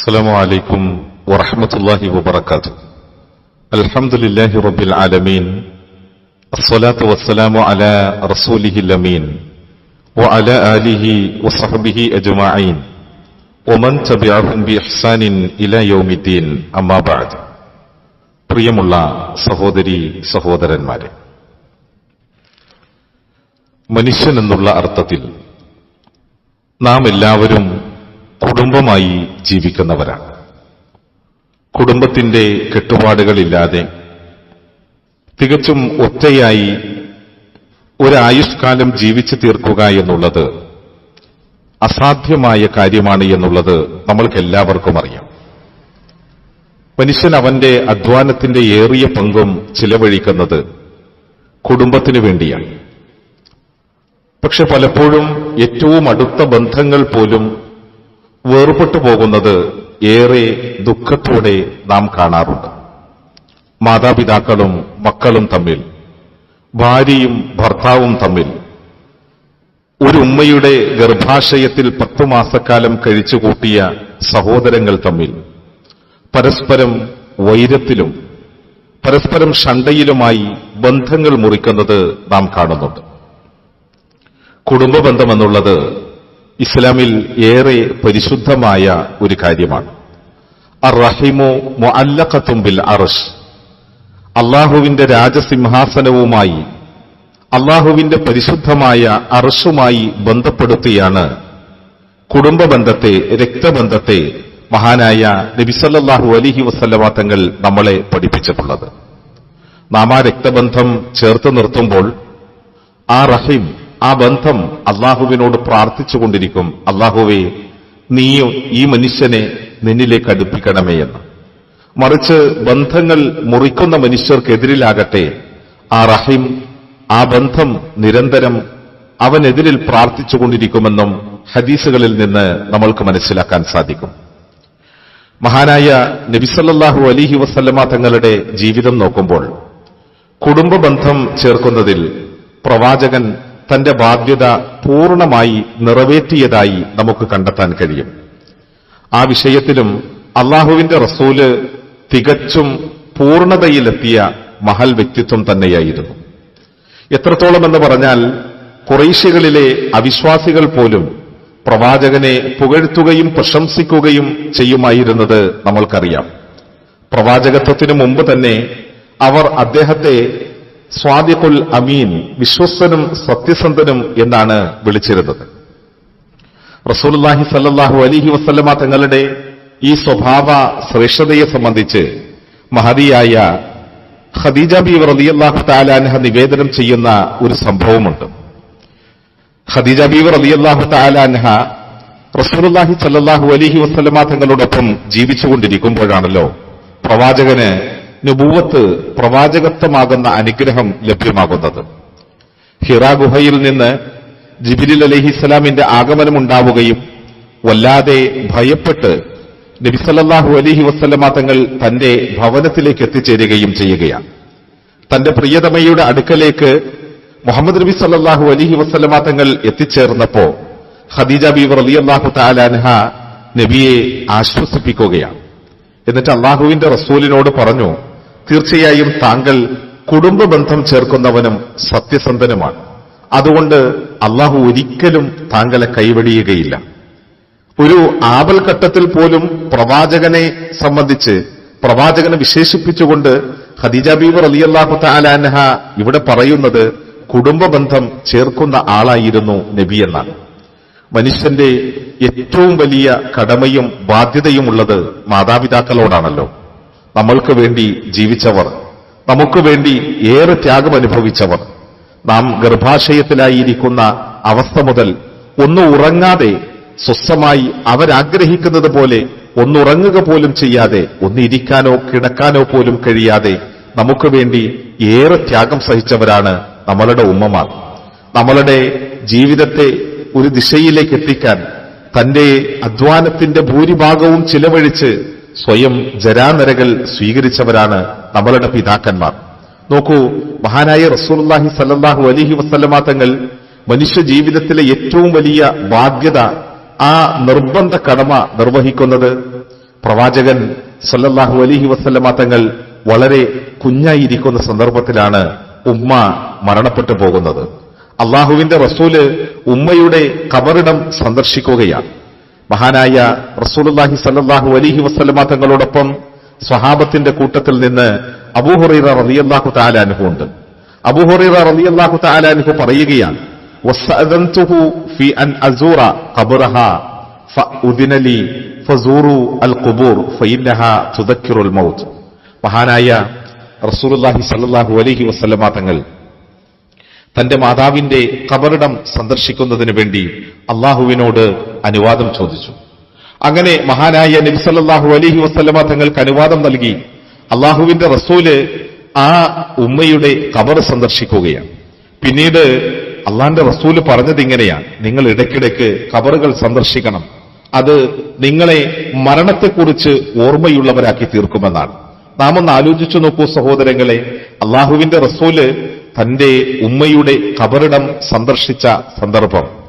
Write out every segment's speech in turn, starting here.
السلام عليكم ورحمة الله وبركاته الحمد لله رب العالمين الصلاة والسلام على رسوله الأمين وعلى آله وصحبه أجمعين ومن تبعهم بإحسان إلى يوم الدين أما بعد പ്രിയമുള്ള സഹോദരി സഹോദരന്മാരെ മനുഷ്യൻ എന്നുള്ള അർത്ഥത്തിൽ നാം എല്ലാവരും കുടുംബമായി ജീവിക്കുന്നവരാണ്. കുടുംബത്തിന്റെ കെട്ടുപാടുകളില്ലാതെ തികച്ചും ഒറ്റയായി ഒരായുഷ്കാലം ജീവിച്ചു തീർക്കുക എന്നുള്ളത് അസാധ്യമായ കാര്യമാണ് എന്നുള്ളത് നമ്മൾക്കെല്ലാവർക്കും അറിയാം. മനുഷ്യൻ അവന്റെ അധ്വാനത്തിന്റെ ഏറിയ പങ്കും ചിലവഴിക്കുന്നത് കുടുംബത്തിനു വേണ്ടിയാണ്. പക്ഷെ പലപ്പോഴും ഏറ്റവും അടുത്ത ബന്ധങ്ങൾ പോലും വേർപെട്ടു പോകുന്നത് ഏറെ ദുഃഖത്തോടെ നാം കാണാറുണ്ട്. മാതാപിതാക്കളും മക്കളും തമ്മിൽ ഭാര്യയും ഭർത്താവും തമ്മിൽ ഒരു ഉമ്മയുടെ ഗർഭാശയത്തിൽ പത്തു മാസക്കാലം കഴിച്ചുകൂട്ടിയ സഹോദരങ്ങൾ തമ്മിൽ പരസ്പരം വൈരത്തിലും പരസ്പരം ഷണ്ടയിലുമായി ബന്ധങ്ങൾ മുറിക്കുന്നത് നാം കാണുന്നുണ്ട്. കുടുംബ ബന്ധമെന്നുള്ളത് ഇസ്ലാമിൽ ഏറെ പരിശുദ്ധമായ ഒരു കാര്യമാണ്. അർ റഹിമു മുഅല്ലഖത്തും ബിൽ അർഷ് അള്ളാഹുവിന്റെ രാജസിംഹാസനവുമായി അള്ളാഹുവിന്റെ പരിശുദ്ധമായ അർഷുമായി ബന്ധപ്പെടുത്തിയാണ് കുടുംബ ബന്ധത്തെ രക്തബന്ധത്തെ മഹാനായ നബിസല്ലാഹു അലിഹി വസല്ലമ തങ്ങൾ നമ്മളെ പഠിപ്പിച്ചിട്ടുള്ളത്. നാം ആ രക്തബന്ധം ചേർത്ത് നിർത്തുമ്പോൾ ആ റഹീം ആ ബന്ധം അള്ളാഹുവിനോട് പ്രാർത്ഥിച്ചുകൊണ്ടിരിക്കും. അള്ളാഹുവെ നീ ഈ മനുഷ്യനെ നിന്നിലേക്ക് അടുപ്പിക്കണമേ എന്ന്. മറിച്ച് ബന്ധങ്ങൾ മുറിക്കുന്ന മനുഷ്യർക്കെതിരിലാകട്ടെ ആ റഹീം ആ ബന്ധം നിരന്തരം അവനെതിരിൽ പ്രാർത്ഥിച്ചുകൊണ്ടിരിക്കുമെന്നും ഹദീസുകളിൽ നിന്ന് നമ്മൾക്ക് മനസ്സിലാക്കാൻ സാധിക്കും. മഹാനായ നബിസല്ലാഹു അലിഹി വസല്ലമ തങ്ങളുടെ ജീവിതം നോക്കുമ്പോൾ കുടുംബ ബന്ധം ചേർക്കുന്നതിൽ പ്രവാചകൻ തന്റെ ബാധ്യത പൂർണമായി നിറവേറ്റിയതായി നമുക്ക് കണ്ടെത്താൻ കഴിയും. ആ വിഷയത്തിലും അള്ളാഹുവിന്റെ റസൂൽ തികച്ചും പൂർണതയിലെത്തിയ മഹൽ വ്യക്തിത്വം തന്നെയായിരുന്നു. എത്രത്തോളം എന്ന് പറഞ്ഞാൽ കുറേശ്യകളിലെ അവിശ്വാസികൾ പോലും പ്രവാചകനെ പുകഴ്ത്തുകയും പ്രശംസിക്കുകയും ചെയ്യുമായിരുന്നത് നമ്മൾക്കറിയാം. പ്രവാചകത്വത്തിനു മുമ്പ് തന്നെ അവർ അദ്ദേഹത്തെ സ്വാദിഖുൽ അമീൻ വിശ്വസ്തനും സത്യസന്ധനും എന്നാണ് വിളിച്ചിരുന്നത്. റസൂൽഹി സല്ലാഹു അലിഹി വസ്ലമ തങ്ങളുടെ ഈ സ്വഭാവ ശ്രേഷ്ഠതയെ സംബന്ധിച്ച് മഹതിയായ ഖദീജ ബി റലിയല്ലാഹു താലാൻഹ നിവേദനം ചെയ്യുന്ന ഒരു സംഭവമുണ്ട്. ഖദീജ ബി റലിയല്ലാഹു താലാൻഹ റസൂലുല്ലാഹി സല്ലാഹു അലിഹി വസ്ലമ തങ്ങളോടൊപ്പം ജീവിച്ചുകൊണ്ടിരിക്കുമ്പോഴാണല്ലോ പ്രവാചകന് നുബൂവത്ത് പ്രവാചകത്വമാകുന്ന അനുഗ്രഹം ലഭ്യമാകുന്നത്. ഹിറ ഗുഹയിൽ നിന്ന് ജിബിലിൽ അലഹിസ്സലാമിന്റെ ആഗമനമുണ്ടാവുകയും വല്ലാതെ ഭയപ്പെട്ട് നബിസല്ലാഹു അലഹി വസ്ലമ തങ്ങൾ തന്റെ ഭവനത്തിലേക്ക് എത്തിച്ചേരുകയും ചെയ്യുകയാണ്. തന്റെ പ്രിയതമയുടെ അടുക്കലേക്ക് മുഹമ്മദ് നബി സല്ലാഹു അലഹി വസ്ലമ തങ്ങൾ എത്തിച്ചേർന്നപ്പോ ഖദീജ ബീവർ അള്ളാഹു താലാൻഹ നബിയെ ആശ്വസിപ്പിക്കുകയാണ്. എന്നിട്ട് അള്ളാഹുവിന്റെ റസൂലിനോട് പറഞ്ഞു തീർച്ചയായും താങ്കൾ കുടുംബ ബന്ധം ചേർക്കുന്നവനും സത്യസന്ധനുമാണ്. അതുകൊണ്ട് അള്ളാഹു ഒരിക്കലും താങ്കളെ കൈവടിയുകയില്ല. ഒരു ആപൽഘട്ടത്തിൽ പോലും പ്രവാചകനെ സംബന്ധിച്ച് പ്രവാചകനെ വിശേഷിപ്പിച്ചുകൊണ്ട് ഖദീജ ബീബർ അലി അള്ളാഹു താലാൻഹ ഇവിടെ പറയുന്നത് കുടുംബ ബന്ധം ചേർക്കുന്ന ആളായിരുന്നു നബി എന്നാണ്. മനുഷ്യന്റെ ഏറ്റവും വലിയ കടമയും ബാധ്യതയുമുള്ളത് മാതാപിതാക്കളോടാണല്ലോ. നമ്മൾക്ക് വേണ്ടി ജീവിച്ചവർ നമുക്ക് വേണ്ടി ഏറെ ത്യാഗം അനുഭവിച്ചവർ. നാം ഗർഭാശയത്തിലായിരിക്കുന്ന അവസ്ഥ മുതൽ ഒന്ന് ഉറങ്ങാതെ സ്വസ്ഥമായി അവരാഗ്രഹിക്കുന്നത് പോലെ ഒന്നുറങ്ങുക പോലും ചെയ്യാതെ ഒന്നിരിക്കാനോ കിടക്കാനോ പോലും കഴിയാതെ നമുക്ക് വേണ്ടി ഏറെ ത്യാഗം സഹിച്ചവരാണ് നമ്മളുടെ ഉമ്മമാർ. നമ്മളുടെ ജീവിതത്തെ ഒരു ദിശയിലേക്ക് എത്തിക്കാൻ തന്റെ അധ്വാനത്തിന്റെ ഭൂരിഭാഗവും ചിലവഴിച്ച് സ്വയം ജരാനരകൾ സ്വീകരിച്ചവരാണ് നമ്മളുടെ പിതാക്കന്മാർ. നോക്കൂ മഹാനായ റസൂർലാഹി സല്ലാഹു അലിഹി വസ്ലമാ തങ്ങൾ മനുഷ്യ ജീവിതത്തിലെ ഏറ്റവും വലിയ ബാധ്യത ആ നിർബന്ധ കടമ നിർവഹിക്കുന്നത് പ്രവാചകൻ സല്ലല്ലാഹു അലിഹി വസല്ലമ തങ്ങൾ വളരെ കുഞ്ഞായിരിക്കുന്ന സന്ദർഭത്തിലാണ് ഉമ്മ മരണപ്പെട്ടു പോകുന്നത്. അള്ളാഹുവിന്റെ റസൂൽ ഉമ്മയുടെ കബറിടം സന്ദർശിക്കുകയാണ്. മഹാനായ റസൂലുള്ളാഹി സല്ലാഹു അലിഹി വസ്ലമ തങ്ങളോടൊപ്പം സ്വഹാബത്തിന്റെ കൂട്ടത്തിൽ നിന്ന് അബൂഹുറൈറ റളിയല്ലാഹു തആല അൻഹു ഉണ്ട്. അബൂഹുറൈറ റളിയല്ലാഹു തആല അൻഹു പറയുകയാണ് മഹാനായ റസൂലുള്ളാഹി സല്ലാഹു അലൈഹി വസല്ലമ തങ്ങൾ തന്റെ മാതാവിന്റെ കബറിടം സന്ദർശിക്കുന്നതിന് വേണ്ടി അള്ളാഹുവിനോട് അനുവാദം ചോദിച്ചു. അങ്ങനെ മഹാനായ നബിസല്ലാഹു അലഹി വസ്ലമ തങ്ങൾക്ക് അനുവാദം നൽകി. അള്ളാഹുവിന്റെ റസൂൽ ആ ഉമ്മയുടെ കബർ സന്ദർശിക്കുകയാണ്. പിന്നീട് അള്ളാന്റെ റസൂൽ പറഞ്ഞത് ഇങ്ങനെയാണ്. നിങ്ങൾ ഇടയ്ക്കിടയ്ക്ക് കബറുകൾ സന്ദർശിക്കണം. അത് നിങ്ങളെ മരണത്തെക്കുറിച്ച് ഓർമ്മയുള്ളവരാക്കി തീർക്കുമെന്നാണ്. നാം ഒന്ന് ആലോചിച്ചു നോക്കൂ സഹോദരങ്ങളെ. അള്ളാഹുവിന്റെ റസൂൽ തന്റെ ഉമ്മയുടെ കബറിടം സന്ദർശിച്ച സന്ദർഭം.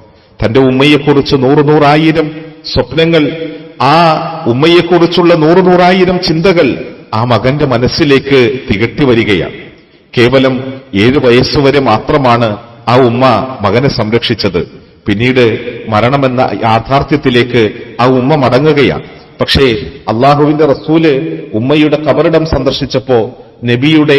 തന്റെ ഉമ്മയെക്കുറിച്ച് നൂറ് നൂറായിരം സ്വപ്നങ്ങൾ ആ ഉമ്മയെക്കുറിച്ചുള്ള നൂറ് നൂറായിരം ചിന്തകൾ ആ മകന്റെ മനസ്സിലേക്ക് തികട്ടി വരികയാണ്. കേവലം ഏഴു വയസ്സുവരെ മാത്രമാണ് ആ ഉമ്മ മകനെ സംരക്ഷിച്ചത്. പിന്നീട് മരണമെന്ന യാഥാർത്ഥ്യത്തിലേക്ക് ആ ഉമ്മ മടങ്ങുകയാണ്. പക്ഷേ അള്ളാഹുവിന്റെ റസൂൽ ഉമ്മയുടെ കബറിടം സന്ദർശിച്ചപ്പോ നബിയുടെ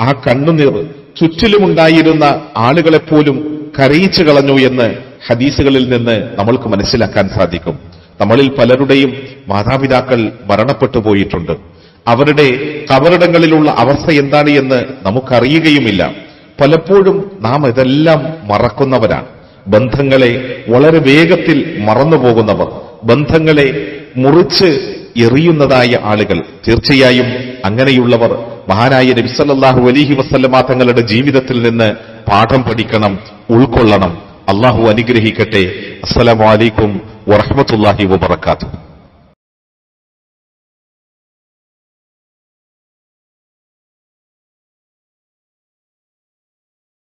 ആ കണ്ണുനീർ ചുറ്റിലുമുണ്ടായിരുന്ന ആളുകളെപ്പോലും കരയിച്ചു കളഞ്ഞു എന്ന് ഹദീസുകളിൽ നിന്ന് നമ്മൾക്ക് മനസ്സിലാക്കാൻ സാധിക്കും. നമ്മളിൽ പലരുടെയും മാതാപിതാക്കൾ മരണപ്പെട്ടു പോയിട്ടുണ്ട്. അവരുടെ കവറിടങ്ങളിലുള്ള അവസ്ഥ എന്താണ് എന്ന് നമുക്കറിയുകയുമില്ല. പലപ്പോഴും നാം ഇതെല്ലാം മറക്കുന്നവരാണ്. ബന്ധങ്ങളെ വളരെ വേഗത്തിൽ മറന്നുപോകുന്നവർ ബന്ധങ്ങളെ മുറിച്ച് എറിയുന്നതായ ആളുകൾ. തീർച്ചയായും അങ്ങനെയുള്ളവർ മഹാനായ നബിസല്ലാഹു അലിഹി വസല്ലമ തങ്ങളുടെ ജീവിതത്തിൽ നിന്ന് പാഠം പഠിക്കണം ഉൾക്കൊള്ളണം. അള്ളാഹു അനുഗ്രഹിക്കട്ടെ. അസ്സലാമലൈക്കും വറഹമത്തല്ലാഹി വബർക്കാത്തു